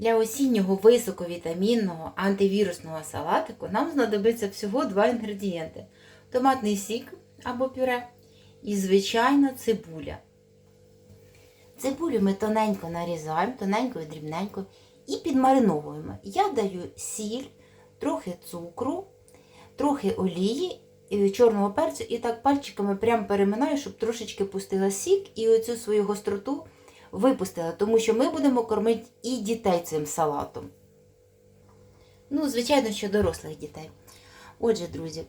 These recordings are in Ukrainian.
Для осіннього високовітамінного антивірусного салатику нам знадобиться всього два інгредієнти: томатний сік або пюре і звичайна цибуля. Цибулю ми тоненько нарізаємо, тоненько і дрібненько і підмариновуємо. Я даю сіль, трохи цукру, трохи олії, чорного перцю і так пальчиками прямо переминаю, щоб трошечки пустила сік і оцю свою гостроту випустила, тому що ми будемо кормити і дітей цим салатом. Ну, звичайно, що дорослих дітей. Отже, друзі,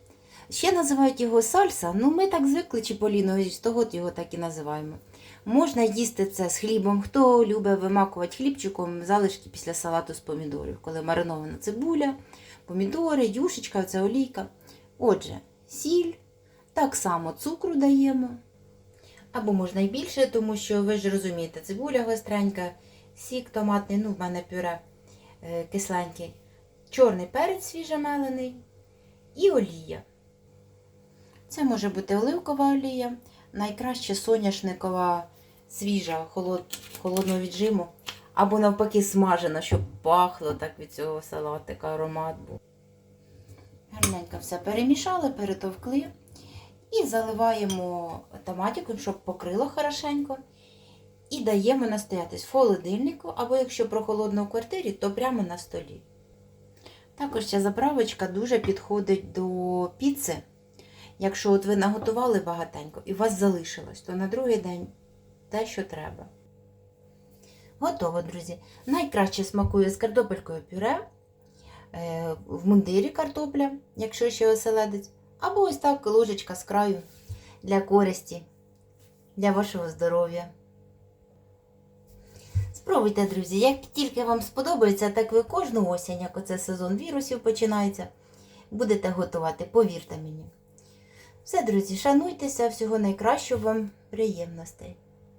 ще називають його сальса, ну ми так звикли Чіполіною, з того його так і називаємо. Можна їсти це з хлібом. Хто любить вимакувати хлібчиком залишки після салату з помідорів, коли маринована цибуля, помідори, юшечка, це олійка. Отже, сіль, так само цукру даємо. Або можна і більше, тому що ви ж розумієте, цибуля гостренька, сік томатний, ну в мене пюре е, кисленький, чорний перець свіжемелений і олія. Це може бути оливкова олія, найкраще соняшникова, свіжа, холод, холодного віджиму, або навпаки смажена, щоб пахло так від цього салатика, аромат був. Гарненько все перемішали, перетовкли. І заливаємо томатиком, щоб покрило хорошенько. І даємо настоятись в холодильнику, або якщо прохолодно в квартирі, то прямо на столі. Також ця заправочка дуже підходить до піци. Якщо от ви наготували багатенько і у вас залишилось, то на другий день те, що треба. Готово, друзі. Найкраще смакує з картопелькою пюре, е, в мундирі картопля, якщо ще оселедець. Або ось так ложечка з краю для користі, для вашого здоров'я. Спробуйте, друзі, як тільки вам сподобається, так ви кожну осінь, як оце сезон вірусів починається, будете готувати, повірте мені. Все, друзі, шануйтеся, всього найкращого вам приємностей.